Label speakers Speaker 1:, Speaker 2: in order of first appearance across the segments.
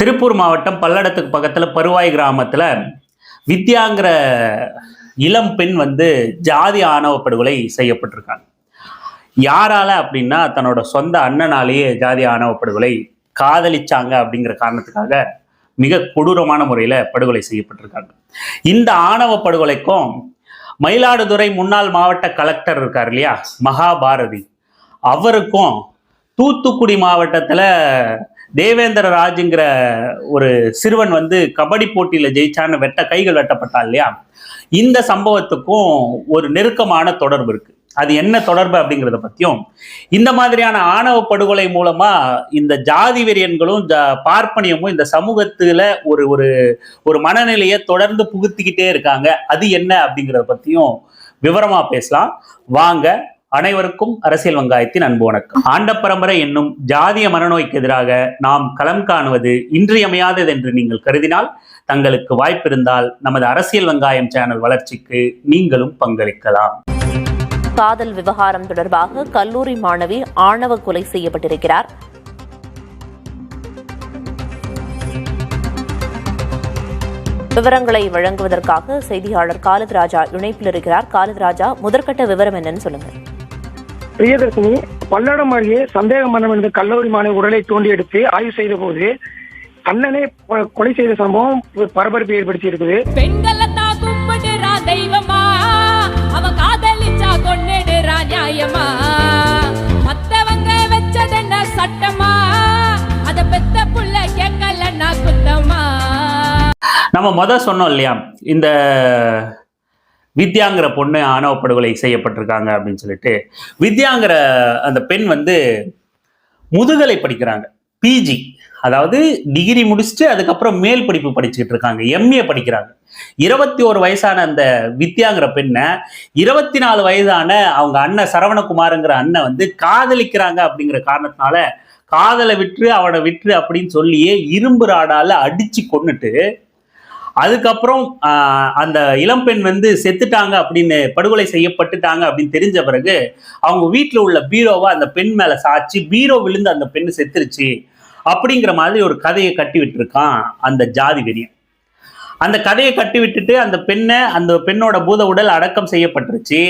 Speaker 1: திருப்பூர் மாவட்டம் பல்லடத்துக்கு பக்கத்தில் பருவாய் கிராமத்தில் வித்யாங்கிற இளம் பெண் வந்து ஜாதி ஆணவ படுகொலை செய்யப்பட்டிருக்காங்க. யாரால அப்படின்னா தன்னோட சொந்த அண்ணனாலேயே ஜாதி ஆணவ படுகொலை காதலிச்சாங்க அப்படிங்கிற காரணத்துக்காக மிக கொடூரமான முறையில் படுகொலை செய்யப்பட்டிருக்காங்க. இந்த ஆணவ படுகொலைக்கும் மயிலாடுதுறை முன்னாள் மாவட்ட கலெக்டர் இருக்கார் இல்லையா மகாபாரதி. அவருக்கும் தூத்துக்குடி மாவட்டத்தில் தேவேந்திர ராஜுங்கிற ஒரு சிறுவன் வந்து கபடி போட்டியில் ஜெயிச்சான்னு வெட்ட கைகள் வெட்டப்பட்டா இல்லையா? இந்த சம்பவத்துக்கும் ஒரு நெருக்கமான தொடர்பு இருக்கு. அது என்ன தொடர்பு அப்படிங்கிறத பத்தியும் இந்த மாதிரியான ஆணவ படுகொலை மூலமா இந்த ஜாதி வெறியன்களும் ஜா- பார்ப்பனியமும் இந்த சமூகத்துல ஒரு ஒரு ஒரு மனநிலையை தொடர்ந்து புகுத்திக்கிட்டே இருக்காங்க. அது என்ன அப்படிங்கிறத பத்தியும் விவரமா பேசலாம். வாங்க அனைவருக்கும் அரசியல் வங்காயத்தின் அன்பு வணக்கம். ஆண்ட பரம்பரை என்னும் ஜாதிய மனநோய்க்கு எதிராக நாம் களம் காணுவது இன்றியமையாதது என்று நீங்கள் கருதினால் தங்களுக்கு வாய்ப்பிருந்தால் நமது அரசியல் வெங்காயம் சேனல் வளர்ச்சிக்கு நீங்களும் பங்களிக்கலாம்.
Speaker 2: காதல் விவகாரம் தொடர்பாக கல்லூரி மாணவி ஆணவ கொலை செய்யப்பட்டிருக்கிறார். விவரங்களை வழங்குவதற்காக செய்தியாளர் காலித் ராஜா இணைப்பில் இருக்கிறார். காலித் ராஜா முதற்கட்ட விவரம் என்னன்னு சொல்லுங்க.
Speaker 3: பிரியதர்ஷினி பல்லடம் அருகே சந்தேக மரணம் என்ற கல்லூரி மாணவி உடலை தோண்டி எடுத்து ஆய்வு செய்த போது அண்ணனே கொலை செய்த சம்பவம் பரபரப்பை ஏற்படுத்தி இருக்குது
Speaker 1: நம்ம முத சொன்னோம் இல்லையா இந்த வித்யாங்கிற பொண்ணு ஆணவ படுகொலை செய்யப்பட்டிருக்காங்க அப்படின்னு சொல்லிட்டு வித்யாங்கிற அந்த பெண் வந்து முதுகலை படிக்கிறாங்க. பிஜி அதாவது டிகிரி முடிச்சுட்டு அதுக்கப்புறம் மேல் படிப்பு படிச்சுக்கிட்டு இருக்காங்க. எம்ஏ படிக்கிறாங்க. இருபத்தி ஒரு வயசான அந்த வித்யாங்கிற பெண்ணை இருபத்தி நாலு வயதான அவங்க அண்ணன் சரவணகுமாருங்கிற அண்ணன் வந்து காதலிக்கிறாங்க அப்படிங்கிற காரணத்தினால காதலை விற்று அவனை விற்று அப்படின்னு சொல்லியே இரும்பு ராடால அடிச்சு கொன்னுட்டு அதுக்கப்புறம் அந்த அந்த இளம்பெண் வந்து செத்துட்டாங்க அப்படின்னு படுகொலை செய்யப்பட்டுட்டாங்க அப்படின்னு தெரிஞ்ச பிறகு அவங்க வீட்டில் உள்ள பீரோவை அந்த பெண் மேலே சாச்சி பீரோ விழுந்து அந்த பெண்ணு செத்துருச்சு அப்படிங்கிற மாதிரி ஒரு கதையை கட்டி விட்டுருக்கான் அந்த ஜாதி வெறியன். அந்த கதையை கட்டி விட்டுட்டு அந்த பெண்ணை அந்த பெண்ணோட பூத உடல் அடக்கம் செய்யப்பட்டுருச்சு.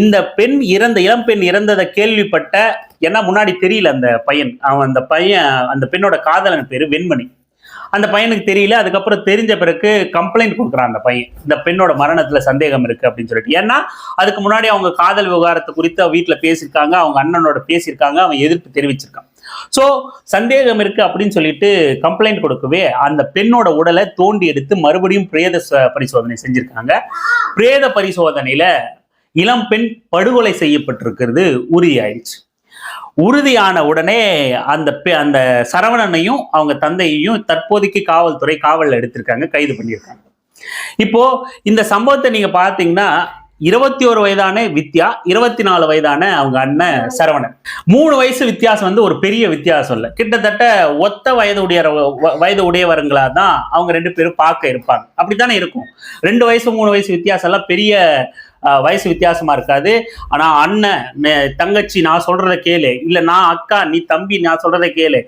Speaker 1: இந்த பெண் இறந்த இளம்பெண் இறந்ததை கேள்விப்பட்ட ஏன்னா முன்னாடி தெரியல அந்த பையன் அவன் அந்த பையன் அந்த பெண்ணோட காதலன் பேர் வெண்மணி. அந்த பையனுக்கு தெரியல அதுக்கப்புறம் தெரிஞ்ச பிறகு கம்ப்ளைண்ட் கொடுக்குறான் அந்த பையன். இந்த பெண்ணோட மரணத்தில் சந்தேகம் இருக்கு அப்படின்னு சொல்லிட்டு. ஏன்னா அதுக்கு முன்னாடி அவங்க காதல் விவகாரத்தை குறித்து வீட்டில் பேசியிருக்காங்க அவங்க அண்ணனோட பேசியிருக்காங்க அவன் எதிர்ப்பு தெரிவிச்சிருக்கான். ஸோ சந்தேகம் இருக்கு அப்படின்னு சொல்லிட்டு கம்ப்ளைண்ட் கொடுக்கவே அந்த பெண்ணோட உடலை தோண்டி எடுத்து மறுபடியும் பிரேத பரிசோதனை செஞ்சிருக்காங்க. பிரேத பரிசோதனையில இளம் பெண் படுகொலை செய்யப்பட்டிருக்கிறது உறுதியாயிடுச்சு. உறுதியான உடனே அந்த பெ- அந்த சரவணனையும் அவங்க தந்தையையும் தற்போதைக்கு காவல்துறை காவலில் எடுத்திருக்காங்க கைது பண்ணியிருக்காங்க. இப்போ இந்த சம்பவத்தை நீங்க பார்த்தீங்கன்னா இருபத்தி ஒரு வயதான வித்யா இருபத்தி நாலு வயதான அவங்க அண்ணன் சரவணன். மூணு வயசு வித்தியாசம் வந்து ஒரு பெரிய வித்தியாசம் இல்லை. கிட்டத்தட்ட ஒத்த வயது உடைய வயது உடையவர்களா தான் அவங்க ரெண்டு பேரும் பார்க்க இருப்பாங்க. அப்படித்தானே இருக்கும். ரெண்டு வயசு மூணு வயசு வித்தியாசம் எல்லாம் பெரிய வயசு வித்தியாசமா இருக்காது. ஆனா அண்ணன் தங்கச்சி நான் சொல்றத கேளு. இல்ல நான் அக்கா நீ தம்பி நான் சொல்றத கேளு.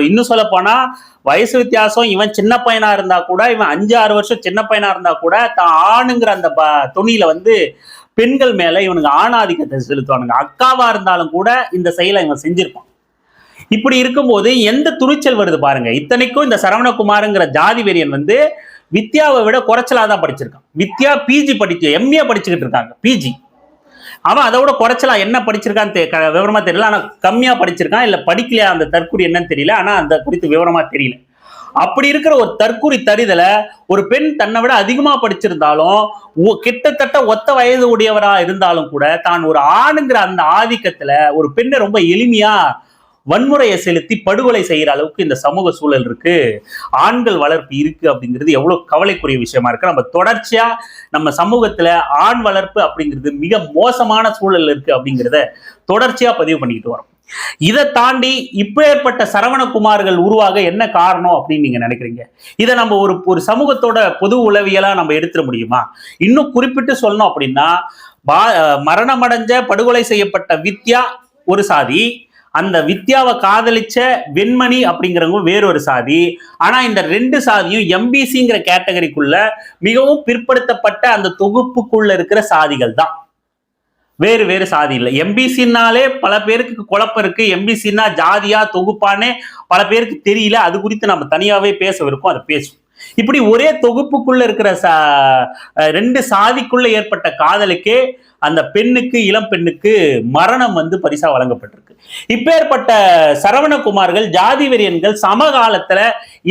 Speaker 1: இன்னும் சொல்ல போனா வயசு வித்தியாசம் இவன் சின்ன பையனா இருந்தா கூட இவன் அஞ்சு ஆறு வருஷம் சின்ன பையனா இருந்தா கூட தான் ஆணுங்கிற அந்த ப- துணியில வந்து பெண்கள் மேல இவனுக்கு ஆணாதிக்கத்தை செலுத்துவானுங்க. அக்காவா இருந்தாலும் கூட இந்த செயலை இவன் செஞ்சிருப்பான். இப்படி இருக்கும்போது எந்த துணிச்சல் வருது பாருங்க. இத்தனைக்கும் இந்த சரவணகுமாருங்கிற ஜாதி வெறியன் வந்து வித்யாவை விட குறைச்சலா தான் படிச்சிருக்கான். வித்யா பிஜி படிச்சு எம்ஏ படிச்சுக்கிட்டு இருக்காங்க பிஜி அவன் அதை விட குறைச்சலா என்ன படிச்சிருக்கான்னு தெ- க- விவரமா தெரியல. ஆனா கம்மியா படிச்சிருக்கான். இல்ல படிக்கலையா அந்த தற்குறி என்னன்னு தெரியல. ஆனா அந்த குறித்து விவரமா தெரியல. அப்படி இருக்கிற ஒரு தற்குறி தரிதல ஒரு பெண் தன்னை விட அதிகமா படிச்சிருந்தாலும் கிட்டத்தட்ட ஒத்த வயது உடையவரா இருந்தாலும் கூட தான் ஒரு ஆணுங்கிற அந்த ஆதிக்கத்துல ஒரு பெண்ணை ரொம்ப எளிமையா வன்முறையை செலுத்தி படுகொலை செய்யற அளவுக்கு இந்த சமூக சூழல் இருக்கு. ஆண்கள் வளர்ப்பு இருக்கு அப்படிங்கிறது எவ்வளவு கவலைக்குரிய விஷயமா இருக்கு. நம்ம தொடர்ச்சியா நம்ம சமூகத்துல ஆண் வளர்ப்பு அப்படிங்கிறது மிக மோசமான சூழல் இருக்கு அப்படிங்கிறத தொடர்ச்சியா பதிவு பண்ணிக்கிட்டு வரோம். இதை தாண்டி இப்பேற்பட்ட சரவணகுமார்கள் உருவாக என்ன காரணம் அப்படின்னு நீங்க நினைக்கிறீங்க? இதை நம்ம ஒரு ஒரு சமூகத்தோட பொது உளவியலா நம்ம எடுத்துட முடியுமா? இன்னும் குறிப்பிட்டு சொல்லணும் அப்படின்னா பா- மரணமடைஞ்ச படுகொலை செய்யப்பட்ட வித்யா ஒரு சாதி அந்த வித்யாவை காதலிச்ச வெண்மணி அப்படிங்கிறவங்க வேறொரு சாதி. ஆனா இந்த ரெண்டு சாதியும் எம்பிசிங்கிற கேட்டகரிக்குள்ள மிகவும் பிற்படுத்தப்பட்ட அந்த தொகுப்புக்குள்ள இருக்கிற சாதிகள் தான். வேறு வேறு சாதி இல்லை. எம்பிசின்னாலே பல பேருக்கு குழப்பம் இருக்கு. எம்பிசின்னா ஜாதியா தொகுப்பானே பல பேருக்கு தெரியல. அது குறித்து நம்ம தனியாவே பேசவிருக்கோம் அதை பேசுவோம். இப்படி ஒரே தொகுப்புக்குள்ள இருக்கிற சா ரெண்டு சாதிக்குள்ள ஏற்பட்ட காதலுக்கே அந்த பெண்ணுக்கு இளம் பெண்ணுக்கு மரணம் வந்து பரிசா வழங்கப்பட்டிருக்கு. இப்பேற்பட்ட சரவணகுமார்கள் ஜாதி வெறியன்கள் சமகாலத்துல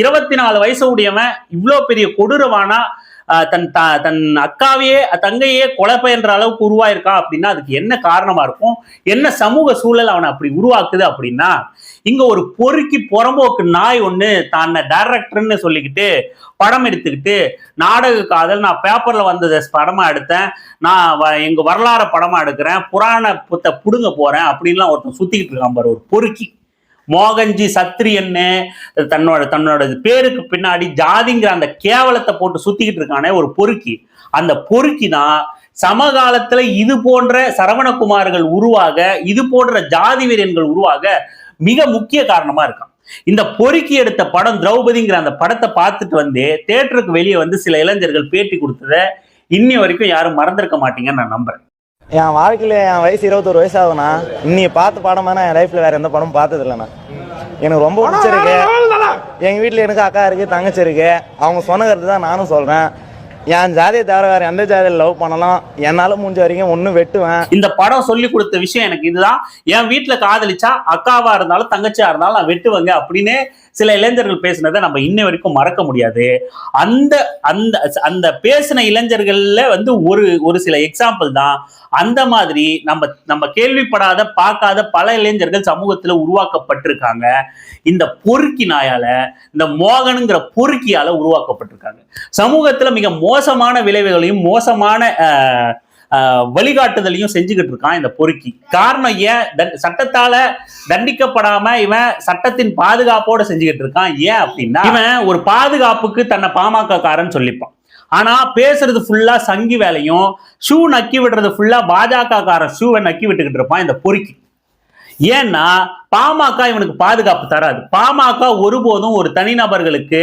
Speaker 1: இருபத்தி நாலு வயசு உடையவன் இவ்வளோ பெரிய கொடூரவானா தன் த- தன் அக்காவையே தங்கையே கொலை பயின்ற அளவுக்கு உருவாயிருக்கான் அப்படின்னா அதுக்கு என்ன காரணமா இருக்கும்? என்ன சமூக சூழல் அவனை அப்படி உருவாக்குது அப்படின்னா இங்க ஒரு பொறுக்கி புறம்போக்கு நாய் ஒண்ணு தன்னை டைரக்டர்னு சொல்லிக்கிட்டு படம் எடுத்துக்கிட்டு நாடக காதல் நான் பேப்பர்ல வந்ததை படமா எடுத்தேன் நான் வ- எங்க வரலாறு படமா எடுக்கிறேன் புராண புத்த புடுங்க போறேன் அப்படின்லாம் ஒருத்தன் சுத்திக்கிட்டு இருக்கான் பாரு ஒரு பொறுக்கி. மோகன்ஜி சத்திரியன்னு தன்னோட தன்னோட பேருக்கு பின்னாடி ஜாதிங்கிற அந்த கேவலத்தை போட்டு சுத்திக்கிட்டு இருக்கானே ஒரு பொறுக்கி. அந்த பொறுக்கி தான் சமகாலத்துல இது போன்ற சரவணகுமார்கள் உருவாக இது போன்ற ஜாதி வீரன்கள் உருவாக மிக முக்கிய காரணமா இருக்கான். இந்த பொறுக்கி எடுத்த படம் திரௌபதிங்கிற அந்த படத்தை பார்த்துட்டு வந்து தேட்டருக்கு வெளியே வந்து சில இளைஞர்கள் பேட்டி கொடுத்தத இன்னி வரைக்கும் யாரும் மறந்திருக்க மாட்டீங்கன்னு நான் நம்புறேன்.
Speaker 4: என் வாழ்க்கையில் என் வயசு இருபத்தொரு வயசு ஆகுதுண்ணா. இன்னி பார்த்த படமா என் லைஃப்பில் வேறு எந்த படமும் பார்த்தது இல்லைண்ணா எனக்கு ரொம்ப பிடிச்சிருக்கு. எங்கள் வீட்டில் எனக்கு அக்கா இருக்குது தங்கச்சி இருக்கு. அவங்க சொன்ன கருத்து தான் நானும் சொல்கிறேன் என் ஜாதியை தவிர வேற எந்த ஜாதியில் லவ் பண்ணலாம்? என்னால் முடிஞ்ச வரைக்கும் ஒன்று வெட்டுவேன்.
Speaker 1: இந்த படம் சொல்லி கொடுத்த விஷயம் எனக்கு இதுதான். என் வீட்டுல காதலிச்சா அக்காவா இருந்தாலும் தங்கச்சியா இருந்தாலும் நான் வெட்டுவேங்க அப்படின்னு சில இளைஞர்கள் பேசினதை நம்ம இன்ன வரைக்கும் மறக்க முடியாது. அந்த அந்த அந்த பேசின இளைஞர்கள்ல வந்து ஒரு ஒரு சில எக்ஸாம்பிள் தான். அந்த மாதிரி நம்ம நம்ம கேள்விப்படாத பார்க்காத பல இளைஞர்கள் சமூகத்துல உருவாக்கப்பட்டிருக்காங்க. இந்த பொறுக்கி நாயால இந்த மோகனுங்கிற பொறுக்கியால உருவாக்கப்பட்டிருக்காங்க. சமூகத்துல மிக மோசமான விளைவுகளையும் மோசமான வழிகாட்டுதலையும் செஞ்சுக்கிட்டு இருக்கான் இந்த பொறுக்கி. காரணம் ஏன்? சட்டத்தால தண்டிக்கப்படாம இவன் சட்டத்தின் பாதுகாப்போட செஞ்சுக்கிட்டு இருக்கான். ஏன் அப்படின்னா இவன் ஒரு பாதுகாப்புக்கு தன்னை பாமக காரன் சொல்லிப்பான். ஆனா பேசுறது ஃபுல்லா சங்கி வேலையும் ஷூ நக்கி விடுறது ஃபுல்லா பாஜக காரன் ஷூவை நக்கி விட்டுக்கிட்டு இருப்பான் இந்த பொறுக்கி. ஏன்னா பாமக இவனுக்கு பாதுகாப்பு தராது. பாமக ஒருபோதும் ஒரு தனிநபர்களுக்கு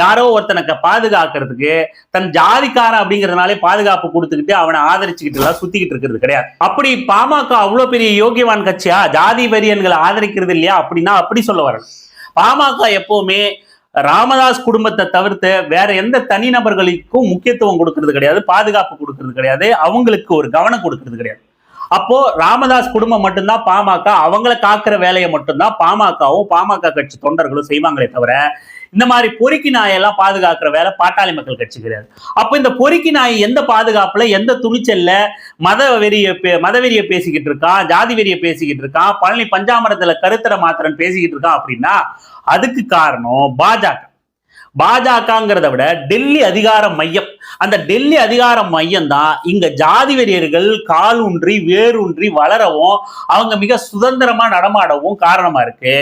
Speaker 1: யாரோ ஒருத்தனுக்கு பாதுகாக்கிறதுக்கு தன் ஜாதிக்காரன் அப்படிங்கிறதுனாலே பாதுகாப்பு கொடுத்துக்கிட்டு அவனை ஆதரிச்சுக்கிட்டு எல்லாம் சுத்திக்கிட்டு இருக்கிறது கிடையாது. அப்படி பாமக அவ்வளவு பெரிய யோகியவான் கட்சியா? ஜாதி வெறியன்களை ஆதரிக்கிறது இல்லையா அப்படின்னா அப்படி சொல்ல வரணும் பாமக எப்பவுமே ராமதாஸ் குடும்பத்தை தவிர்த்து வேற எந்த தனிநபர்களுக்கும் முக்கியத்துவம் கொடுக்கறது கிடையாது பாதுகாப்பு கொடுக்கறது கிடையாது அவங்களுக்கு ஒரு கவனம் கொடுக்கறது கிடையாது. அப்போ ராமதாஸ் குடும்பம் மட்டும்தான் பாமக அவங்கள காக்குற வேலையை மட்டும்தான் பாமகவும் பாமக கட்சி தொண்டர்களும் செய்வாங்களே தவிர இந்த மாதிரி பொறுக்கி நாயெல்லாம் பாதுகாக்கிற வேலை பாட்டாளி மக்கள் கட்சி கிடையாது. அப்போ இந்த பொறுக்கி நாய் எந்த பாதுகாப்புல எந்த துணிச்சல்ல மத வெறிய பே- மத வெறிய பேசிக்கிட்டு இருக்கான் ஜாதி வெறிய பேசிக்கிட்டு இருக்கான் பழனி பஞ்சாமரத்துல கருத்தர மாத்திரன் பேசிக்கிட்டு இருக்கான் அப்படின்னா அதுக்கு காரணம் பாஜக. பாஜகங்கிறத விட டெல்லி அதிகார மையம். அந்த டெல்லி அதிகார மையம் தான் இங்க ஜாதி வெறியர்கள் காலூன்றி வேரூன்றி வளரவும் அவங்க மிக சுதந்திரமா நடமாடவும் காரணமா இருக்கு.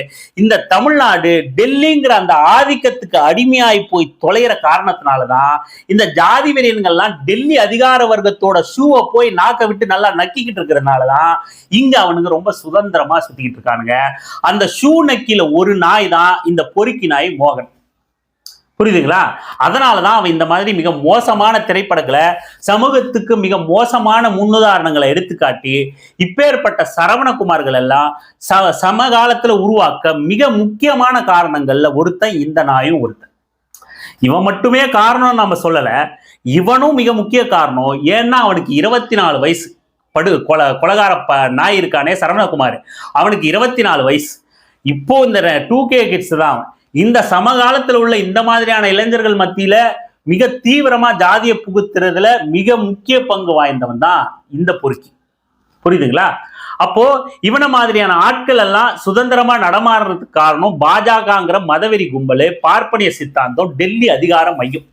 Speaker 1: இந்த தமிழ்நாடு டெல்லிங்கிற அந்த ஆதிக்கத்துக்கு அடிமையாய் போய் தொலைகிற காரணத்தினாலதான் இந்த ஜாதி வெறியன்கள்லாம் டெல்லி அதிகார வர்க்கத்தோட ஷூவை போய் நாக்க விட்டு நல்லா நக்கிக்கிட்டு இருக்கிறதுனாலதான் இங்க அவனுங்க ரொம்ப சுதந்திரமா சுத்திக்கிட்டு இருக்கானுங்க. அந்த ஷூ நக்கில ஒரு நாய் தான் இந்த பொறுக்கி நாய் மோகன். புரியுதுங்களா? அதனாலதான் அவன் இந்த மாதிரி மிக மோசமான திரைப்படங்களை சமூகத்துக்கு மிக மோசமான முன்னுதாரணங்களை எடுத்துக்காட்டி இப்பேற்பட்ட சரவணகுமார்கள் எல்லாம் ச சமகாலத்தில் உருவாக்க மிக முக்கியமான காரணங்கள்ல ஒருத்தன் இந்த நாயும் ஒருத்தன். இவன் மட்டுமே காரணம் நம்ம சொல்லலை. இவனும் மிக முக்கிய காரணம். ஏன்னா அவனுக்கு இருபத்தி நாலு வயசு. படு கொல கொலகார ப நாய் இருக்கானே சரவணகுமார். அவனுக்கு இருபத்தி நாலு வயசு. இப்போ இந்த டூ கே கிட்ஸ் தான். இந்த சமகாலத்துல உள்ள இந்த மாதிரியான இளைஞர்கள் மத்தியில மிக தீவிரமா ஜாதியை புகுத்துறதுல மிக முக்கிய பங்கு வாய்ந்தவன் தான் இந்த பொறுக்கி. புரியுதுங்களா? அப்போ இவன மாதிரியான ஆட்கள் எல்லாம் சுதந்திரமா நடமாடுறதுக்கு காரணம் பாஜகங்கிற மதவெறி கும்பல் பார்ப்பனிய சித்தாந்தம் டெல்லி அதிகார மையம்.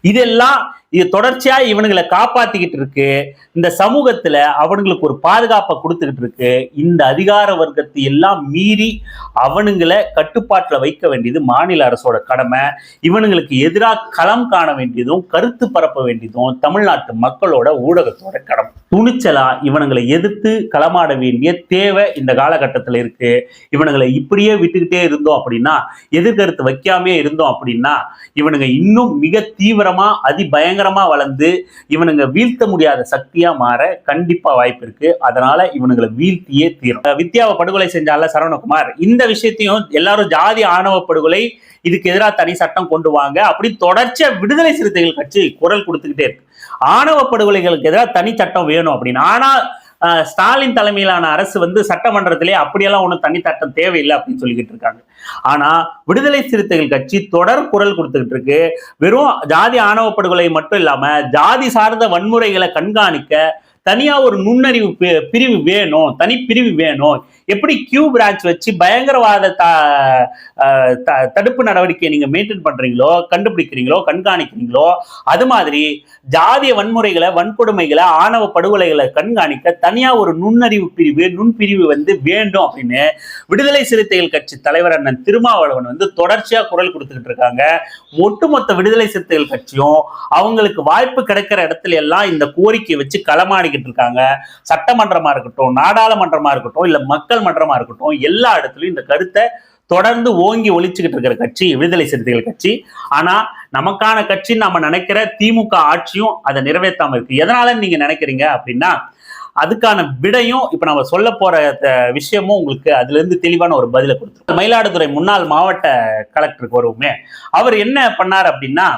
Speaker 1: இதெல்லாம் இது தொடர்ச்சியா இவனுங்களை காப்பாத்திக்கிட்டு இருக்கு. இந்த சமூகத்துல அவனுங்களுக்கு ஒரு பாதுகாப்பை கொடுத்துக்கிட்டு இருக்கு. இந்த அதிகார வர்க்கத்தை எல்லாம் மீறி அவனுங்களை கட்டுப்பாட்டுல வைக்க வேண்டியது மாநில அரசோட கடமை. இவனுங்களுக்கு எதிராக களம் காண வேண்டியதும் கருத்து பரப்ப வேண்டியதும் தமிழ்நாட்டு மக்களோட ஊடகத்தோட கடமை. துணிச்சலா இவனுங்களை எதிர்த்து களமாட வேண்டிய தேவை இந்த காலகட்டத்தில் இருக்கு. இவனுங்களை இப்படியே விட்டுக்கிட்டே இருந்தோம் அப்படின்னா எதிர்கருத்து வைக்காமே இருந்தோம் அப்படின்னா இவனுங்க இன்னும் மிக தீவிர தீவிரமா அதிபயங்கரமா வளர்ந்து இவனுங்க வீழ்த்த முடியாத சக்தியா மாற கண்டிப்பா வாய்ப்பு இருக்கு. அதனால இவனுங்களை வீழ்த்தியே தீரும். வித்யாவை படுகொலை செஞ்சால சரவணகுமார். இந்த விஷயத்தையும் எல்லாரும் ஜாதி ஆணவ படுகொலை இதுக்கு எதிராக தனி சட்டம் கொண்டு வாங்க. அப்படி தொடர்ச்சியா விடுதலை சிறுத்தைகள் கட்சி குரல் கொடுத்துக்கிட்டே இருக்கு. ஆணவ படுகொலைகளுக்கு எதிராக தனி சட்டம் வேணும் அப்படின்னு. ஆனா ஸ்டாலின் தலைமையிலான அரசு வந்து சட்டமன்றத்திலே அப்படியெல்லாம் ஒன்றும் தனி தேவையில்லை அப்படின்னு சொல்லிக்கிட்டு இருக்காங்க. ஆனா விடுதலை சிறுத்தைகள் கட்சி தொடர் குரல் கொடுத்துக்கிட்டு இருக்கு. வெறும் ஜாதி ஆணவ படுகொலை மட்டும் இல்லாம ஜாதி சார்ந்த வன்முறைகளை கண்காணிக்க தனியா ஒரு நுண்ணறிவு பி- பிரிவு வேணும். தனி பிரிவு வேணும். எப்படி கியூ பிரான்ச் வச்சு பயங்கரவாத த- தடுப்பு நடவடிக்கையை நீங்க மெயின்டைன் பண்றீங்களோ கண்டுபிடிக்கிறீங்களோ கண்காணிக்கிறீங்களோ அது மாதிரி ஜாதிய வன்முறைகளை வன்கொடுமைகளை ஆணவ படுகொலைகளை கண்காணிக்க தனியா ஒரு நுண்ணறிவு பிரிவு நுண்பிரிவு வந்து வேண்டும் அப்படின்னு விடுதலை சிறுத்தைகள் கட்சி தலைவர் அண்ணன் திருமாவளவன் வந்து தொடர்ச்சியா குரல் கொடுத்துக்கிட்டு இருக்காங்க. ஒட்டுமொத்த விடுதலை சிறுத்தைகள் கட்சியும் அவங்களுக்கு வாய்ப்பு கிடைக்கிற இடத்துல எல்லாம் இந்த கோரிக்கையை வச்சு களமாடிக்கிட்டு இருக்காங்க. சட்டமன்றமா இருக்கட்டும் நாடாளுமன்றமா இருக்கட்டும் இல்ல மக்கள் மன்றமா இருக்கட்டும் எல்லா இடத்துலயும் இந்த கருத்தை தொடர்ந்து ஓங்கி ஒழிச்சுக்கிட்டு இருக்கிற கட்சி விடுதலை சிறுத்தைகள் கட்சி. ஆனா நமக்கான கட்சி நம்ம நினைக்கிற திமுக ஆட்சியும் அதை நிறைவேற்றாம இருக்கு. எதனால நீங்க நினைக்கிறீங்க அப்படின்னா அதுக்கான விடையும் இப்ப நம்ம சொல்ல போற விஷயமும் உங்களுக்கு அதுல இருந்து தெளிவான ஒரு பதிலை கொடுத்துருக்கோம் மயிலாடுதுறை முன்னாள் மாவட்ட கலெக்டருக்கு வருவோமே அவர் என்ன பண்ணார் அப்படின்னா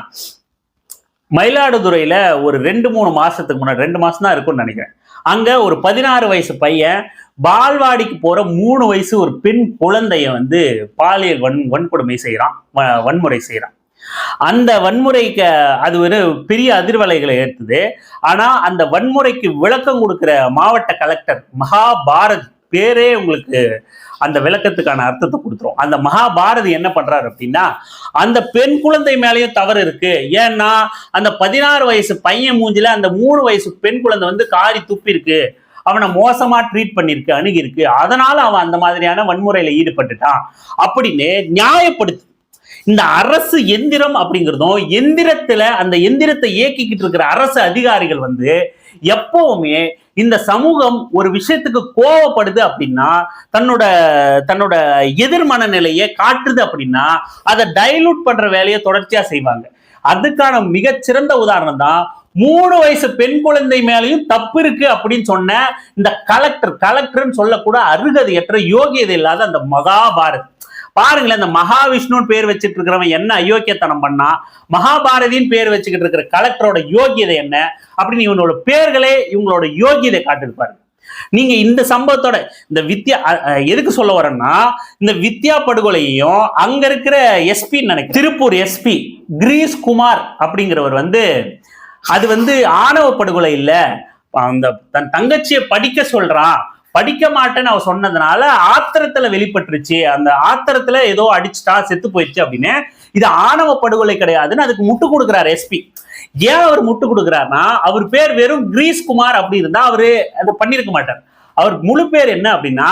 Speaker 1: மயிலாடுதுறையில ஒரு ரெண்டு மூணு மாசத்துக்கு முன்னாடி ரெண்டு மாசம் தான் இருக்கும்னு நினைக்கிறேன். அங்க ஒரு பதினாறு வயசு பையன் பால்வாடிக்கு போற மூணு வயசு ஒரு பெண் குழந்தைய வந்து பாலியல் வன் வன்கொடுமை செய்யறான் வ- வன்முறை செய்யறான் அந்த வன்முறைக்கு அது ஒரு பெரிய அதிர்வலைகளை ஏற்றுது ஆனா அந்த வன்முறைக்கு விளக்கம் கொடுக்கிற மாவட்ட கலெக்டர் மகாபாரத் பேரே உங்களுக்கு அந்த விளக்கத்துக்கான அர்த்தத்தை கொடுத்துரும். அந்த மகாபாரதி என்ன பண்றாரு அப்படின்னா அந்த பெண் குழந்தை மேலேயும் தவறு இருக்கு. ஏன்னா அந்த பதினாறு வயசு பையன் மூஞ்சில அந்த மூணு வயசு பெண் குழந்தை வந்து காரி துப்பி இருக்கு அவனை மோசமா ட்ரீட் பண்ணிருக்கு அணுகிருக்கு. அதனால அவன் அந்த மாதிரியான வன்முறையில ஈடுபட்டுட்டான். அப்படின்னு நியாயப்படுத்து. இந்த அரசு எந்திரம் அப்படிங்கிறதும் எந்திரத்துல அந்த எந்திரத்தை இயக்கிக்கிட்டு இருக்கிற அரசு அதிகாரிகள் வந்து எப்பவுமே இந்த சமூகம் ஒரு விஷயத்துக்கு கோவப்படுது அப்படின்னா தன்னோட தன்னோட எதிர்மன நிலையை காட்டுது அப்படின்னா அதை டைலூட் பண்ற வேலையை தொடர்ச்சியா செய்வாங்க. அதுக்கான மிகச்சிறந்த உதாரணம் தான் மூணு வயசு பெண் குழந்தை மேலேயும் தப்பு இருக்கு அப்படின்னு சொன்ன இந்த கலெக்டர் கலெக்டர்னு சொல்லக்கூட அருகதையற்ற யோகியதை இல்லாத அந்த மகாபாரத் பாருங்களேன் இந்த மகாவிஷ்ணுன்னு பேர் வச்சுட்டு இருக்கிறவன் என்ன அயோக்கியத்தனம் பண்ணா? மகாபாரதின்னு பேர் வச்சுக்கிட்டு இருக்கிற கலெக்டரோட யோகியதை என்ன? அப்படின்னு இவனோட பேர்களே இவங்களோட யோகியதை காட்டிருப்பாரு நீங்க இந்த சம்பவத்தோட இந்த வித்யா எதுக்கு சொல்ல வரேன்னா இந்த வித்யா படுகொலையையும் அங்க இருக்கிற எஸ்பி நினைக்கிறேன். திருப்பூர் எஸ்பி கிரீஸ் குமார் அப்படிங்கிறவர் வந்து அது வந்து ஆணவ படுகொலை இல்ல. அந்த தன் தங்கச்சியை படிக்க சொல்றான். படிக்க மாட்டேன்னு அவ சொன்னதுனால ஆத்திரத்துல வெளிப்பட்டுருச்சு. அந்த ஆத்திரத்துல ஏதோ அடிச்சுட்டா செத்து போயிடுச்சு அப்படின்னு. இது ஆணவ படுகொலை கிடையாதுன்னு அதுக்கு முட்டு கொடுக்குறாரு எஸ்பி ஏன் அவர் முட்டு கொடுக்குறாருன்னா அவர் பேர் வெறும் கிரீஸ் குமார் அப்படி இருந்தா அவரு அதை பண்ணியிருக்க மாட்டார். அவர் முழு பேர் என்ன அப்படின்னா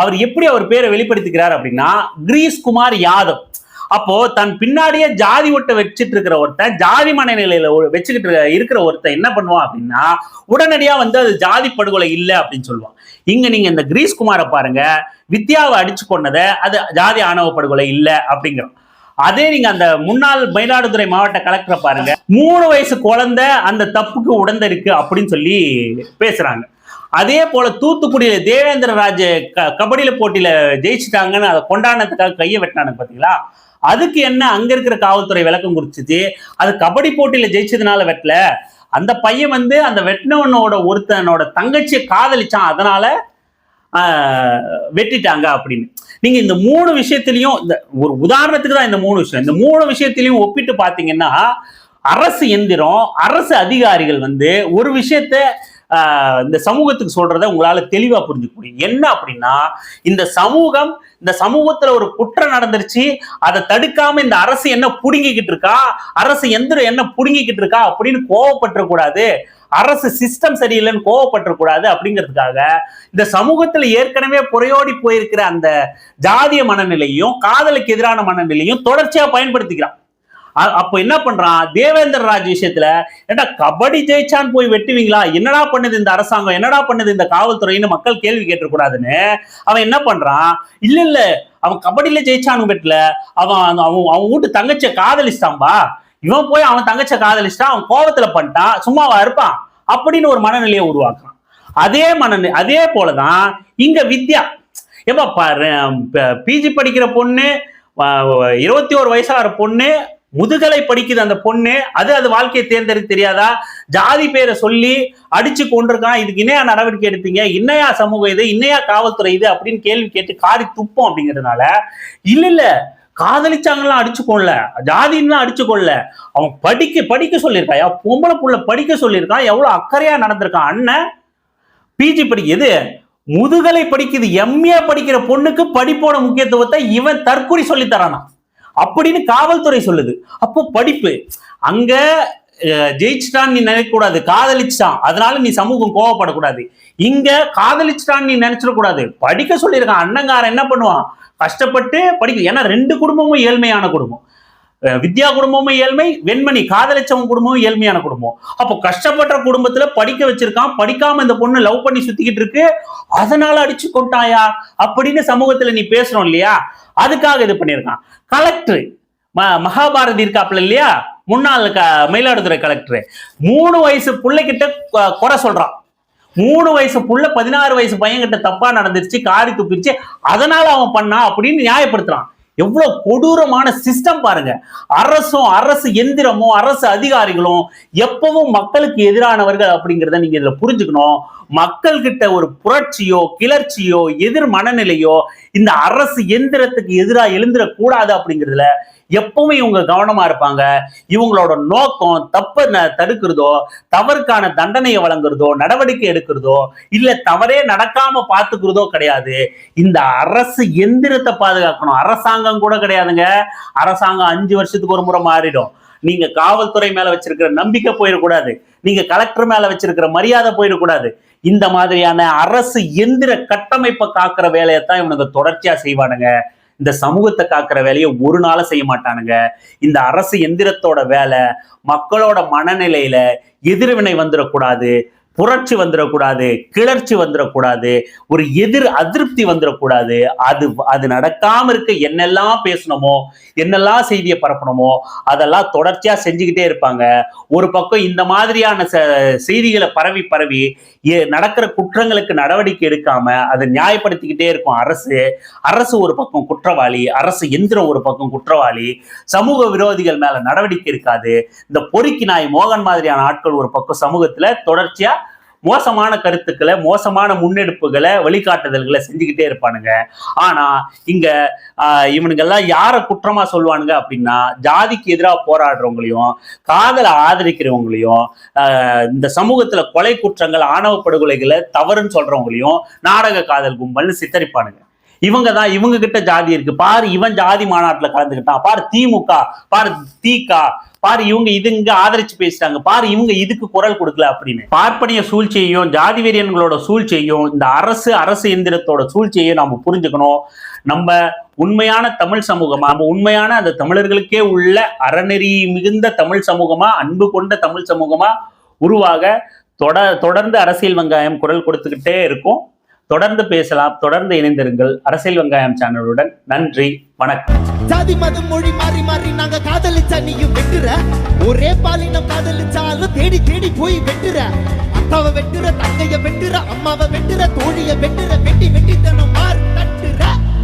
Speaker 1: அவர் எப்படி அவர் பேரை வெளிப்படுத்திக்கிறார் அப்படின்னா கிரீஸ் குமார் யாதவ். அப்போ தன் பின்னாடியே ஜாதி ஒட்ட வச்சுட்டு இருக்கிற ஒருத்தன் ஜாதி மனநிலையில வச்சுக்கிட்டு இருக்கிற ஒருத்தன் என்ன பண்ணுவான் அப்படின்னா உடனடியா வந்து அது ஜாதி படுகொலை இல்லை அப்படின்னு சொல்லுவான். இங்க நீங்க இந்த கிரீஸ் குமாரை பாருங்க வித்யாவை அடிச்சு கொண்டதை அது ஜாதி ஆணவ படுகொலை இல்லை அப்படிங்கிறோம் அதே நீங்க அந்த முன்னாள் மயிலாடுதுறை மாவட்ட கலெக்டரை பாருங்க மூணு வயசு குழந்தை அந்த தப்புக்கு உடந்திருக்கு அப்படின்னு சொல்லி பேசுறாங்க. அதே போல தூத்துக்குடியில தேவேந்திர ராஜ க- கபடியில போட்டியில ஜெயிச்சிட்டாங்கன்னு அதை கொண்டாடினதுக்காக கையை வெட்டினானுங்க பாத்தீங்களா? அதுக்கு என்ன அங்க இருக்கிற காவல்துறை விளக்கம் குறிச்சிச்சு அது கபடி போட்டியில ஜெயிச்சதுனால வெட்டல. அந்த பையன் வந்து அந்த வெட்டினவனோட ஒருத்தனோட தங்கச்சியை காதலிச்சான். அதனால வெட்டிட்டாங்க அப்படின்னு. நீங்க இந்த மூணு விஷயத்திலையும் இந்த ஒரு உதாரணத்துக்கு தான் இந்த மூணு விஷயம். இந்த மூணு விஷயத்திலையும் ஒப்பிட்டு பாத்தீங்கன்னா அரசு எந்திரம் அரசு அதிகாரிகள் வந்து ஒரு விஷயத்த இந்த சமூகத்துக்கு சொல்றத உங்களால தெளிவா புரிஞ்சுக்க முடியும். என்ன அப்படின்னா இந்த சமூகம் இந்த சமூகத்துல ஒரு குற்றம் நடந்துருச்சு அதை தடுக்காம இந்த அரசு என்ன புடுங்கிக்கிட்டு இருக்கா அரசு எந்திரம் என்ன புடுங்கிக்கிட்டு இருக்கா அப்படின்னு கோவப்பட்டுறக்கூடாது. அரசு சிஸ்டம் சரியில்லைன்னு கோவப்பட்டுறக்கூடாது அப்படிங்கிறதுக்காக இந்த சமூகத்துல ஏற்கனவே புறையோடி போயிருக்கிற அந்த ஜாதிய மனநிலையும் காதலுக்கு எதிரான மனநிலையும் தொடர்ச்சியா பயன்படுத்திக்கிறான். அப்ப என்ன பண்றான்? தேவேந்திர ராஜ் விஷயத்துல ஏண்டா கபடி ஜெயிச்சான்னு போய் வெட்டுவீங்களா? என்னடா பண்ணுது இந்த அரசாங்கம்? என்னடா பண்ணுது இந்த காவல்துறைன்னு மக்கள் கேள்வி கேட்டக்கூடாதுன்னு அவன் என்ன பண்றான்? இல்ல இல்ல. அவன் கபடியில ஜெயிச்சானு வெட்டல. அவன் அவன் அவன் வீட்டு தங்கச்சியை காதலிச்சான்பா இவன் போய் அவன் தங்கச்ச காதலிச்சிட்டான் அவன் கோபத்துல பண்ணிட்டான் சும்மாவா இருப்பான்? அப்படின்னு ஒரு மனநிலையை உருவாக்குறான். அதே மனநிலை அதே போலதான் இங்க வித்யா. ஏப்பா பிஜி படிக்கிற பொண்ணு இருபத்தி ஒரு வயசாகிற பொண்ணு முதுகலை படிக்குது அந்த பொண்ணு. அது அது வாழ்க்கையை தேர்ந்தெடுத்து தெரியாதா? ஜாதி பேரை சொல்லி அடிச்சு கொண்டிருக்கான் இதுக்கு இணையா நடவடிக்கை எடுப்பீங்க? இன்னையா சமூகம் இது? இன்னையா காவல்துறை இது? அப்படின்னு கேள்வி கேட்டு காரி துப்போம் அப்படிங்கிறதுனால இல்ல இல்ல. காதலிச்சாங்கலாம் அடிச்சு கொள்ள ஜாதின்லாம் அடிச்சு கொள்ள அவன் படிக்க படிக்க சொல்லியிருக்கான். பொம்பளை புள்ள படிக்க சொல்லியிருக்கான். எவ்வளவு அக்கறையா நடந்திருக்கான்? அண்ணன் பிஜி படிக்கிறது முதுகலை படிக்குது. எம்ஏ படிக்கிற பொண்ணுக்கு படிப்போட முக்கியத்துவத்தை இவன் தற்கொலை சொல்லி அப்படின்னு காவல்துறை சொல்லுது. அப்போ படிப்பு. அங்க ஜெயிச்சிட்டான் ஜெயிச்சிட்டான்னு நீ நினைக்கக்கூடாது காதலிச்சிட்டான். அதனால நீ சமூகம் கோவப்படக்கூடாது. இங்க காதலிச்சிட்டான்னு நீ நினைச்சிடக்கூடாது படிக்க சொல்லியிருக்கான். அண்ணங்காரன் என்ன பண்ணுவான்? கஷ்டப்பட்டு படிக்க. ஏன்னா ரெண்டு குடும்பமும் ஏழ்மையான குடும்பம். வித்யா குடும்பமும் ஏழ்மை வெண்மணி காதலிச்சவன் குடும்பமும் ஏழ்மையான குடும்பம். அப்போ கஷ்டப்பட்ட குடும்பத்துல படிக்க வச்சிருக்கான் படிக்காம இந்த பொண்ணு லவ் பண்ணி சுத்திக்கிட்டு இருக்கு. அதனால அடிச்சு கொண்டாயா அப்படின்னு சமூகத்துல நீ பேசுறோம் இல்லையா? அதுக்காக இது பண்ணியிருக்கான். கலெக்டர் மகாபாரதி இருக்காப்ல இல்லையா? முன்னாள் க மயிலாடுதுறை கலெக்டர் மூணு வயசு பிள்ளைகிட்ட குறை சொல்றான். மூணு வயசு புள்ள பதினாறு வயசு பையன்கிட்ட தப்பா நடந்துருச்சு காரி துப்பிடுச்சு அதனால அவன் பண்ணான் அப்படின்னு நியாயப்படுத்துறான். எவ்வளவு கொடூரமான சிஸ்டம் பாருங்க. அரசும் அரசு எந்திரமும் அரசு அதிகாரிகளும் எப்பவும் மக்களுக்கு எதிரானவர்கள் அப்படிங்கிறத நீங்க இதுல புரிஞ்சுக்கணும். மக்கள் கிட்ட ஒரு புரட்சியோ கிளர்ச்சியோ எதிர் மனநிலையோ இந்த அரசு எந்திரத்துக்கு எதிராக எழுந்திரக்கூடாது அப்படிங்கிறதுல எப்பவுமே இவங்க கவனமா இருப்பாங்க. இவங்களோட நோக்கம் தப்ப தடுக்கிறதோ தவறுக்கான தண்டனையை வழங்குறதோ நடவடிக்கை எடுக்கிறதோ இல்ல தவறே நடக்காம பாத்துக்கிறதோ கிடையாது. இந்த அரசு எந்திரத்தை பாதுகாக்கணும். அரசாங்கம் கூட கிடையாதுங்க. அரசாங்கம் அஞ்சு வருஷத்துக்கு ஒரு முறை மாறிடும். நீங்க காவல்துறை மேல வச்சிருக்கிற நம்பிக்கை போயிடக்கூடாது. நீங்க கலெக்டர் மேல வச்சிருக்கிற மரியாதை போயிடக்கூடாது. இந்த மாதிரியான அரசு எந்திர கட்டமைப்பை காக்குற வேலையை தான் இவனுங்க தொடர்ச்சியா செய்வானுங்க. இந்த சமூகத்தை காக்குற வேலையை ஒரு நாள செய்ய மாட்டானுங்க. இந்த அரசு எந்திரத்தோட வேலை மக்களோட மனநிலையில எதிர்வினை வந்துடக்கூடாது. புரட்சி வந்துடக்கூடாது கிளர்ச்சி வந்துடக்கூடாது ஒரு எதிர் அதிருப்தி வந்துடக்கூடாது. அது அது நடக்காம இருக்க என்னெல்லாம் பேசணுமோ என்னெல்லாம் செய்தியை பரப்பணுமோ அதெல்லாம் தொடர்ச்சியா செஞ்சுக்கிட்டே இருப்பாங்க. ஒரு பக்கம் இந்த மாதிரியான ச- செய்திகளை பரவி பரவி ஏ- நடக்கிற குற்றங்களுக்கு நடவடிக்கை எடுக்காம அதை நியாயப்படுத்திக்கிட்டே இருக்கும் அரசு. அரசு ஒரு பக்கம் குற்றவாளி அரசு எந்திரம் ஒரு பக்கம் குற்றவாளி. சமூக விரோதிகள் மேல நடவடிக்கை இருக்காது. இந்த பொறுக்கி நாய் மோகன் மாதிரியான ஆட்கள் ஒரு பக்கம் சமூகத்துல தொடர்ச்சியா மோசமான கருத்துக்களை மோசமான முன்னெடுப்புகளை வழிகாட்டுதல்களை செஞ்சுக்கிட்டே இருப்பானுங்க. ஆனா இங்க ஆஹ், இவனுங்கெல்லாம் யாரை குற்றமா சொல்லுவானுங்க அப்படின்னா ஜாதிக்கு எதிராக போராடுறவங்களையும் காதலை ஆதரிக்கிறவங்களையும் இந்த சமூகத்துல கொலை குற்றங்கள் ஆணவ படுகொலைகளை தவறுன்னு சொல்றவங்களையும் நாடக காதல் கும்பல்னு சித்தரிப்பானுங்க. இவங்க தான் இவங்க கிட்ட ஜாதி இருக்கு. பாரு இவன் ஜாதி மாநாட்டில் கலந்துக்கிட்டான். பாரு திமுக பாரு தீகா பாரு இவங்க இது இங்க ஆதரிச்சு பேசிட்டாங்க பாரு இவங்க இதுக்கு குரல் கொடுக்கல அப்படின்னு. பார்ப்பனிய சூழ்ச்சியையும் ஜாதி வெறியன்களோட சூழ்ச்சியையும் இந்த அரசு அரசு எந்திரத்தோட சூழ்ச்சியையும் நாம புரிஞ்சுக்கணும். நம்ம உண்மையான தமிழ் சமூகமா நம்ம உண்மையான அந்த தமிழர்களுக்கே உள்ள அறநெறி மிகுந்த தமிழ் சமூகமா அன்பு கொண்ட தமிழ் சமூகமா உருவாக தொட தொடர்ந்து அரசியல் வெங்காயம் குரல் கொடுத்துக்கிட்டே இருக்கும். தொடர்ந்து பேசலாம் தொடர்ந்து இணைந்திருங்கள். அரசியல் வெங்காயம் சேனலுடன் நன்றி வணக்கம்.
Speaker 5: ஜாதி மதம் மொழி மாறி மாறி நாங்க காதலிச்சா நீயும் வெட்டுற? ஒரே பாலினம் காதலிச்சாலும் தேடி தேடி போய் வெட்டுற. அத்தாவை வெட்டுற தங்கைய வெட்டுற அம்மாவை வெட்டுற தோழிய வெட்டுற வெட்டி வெட்டி தனம் மாறு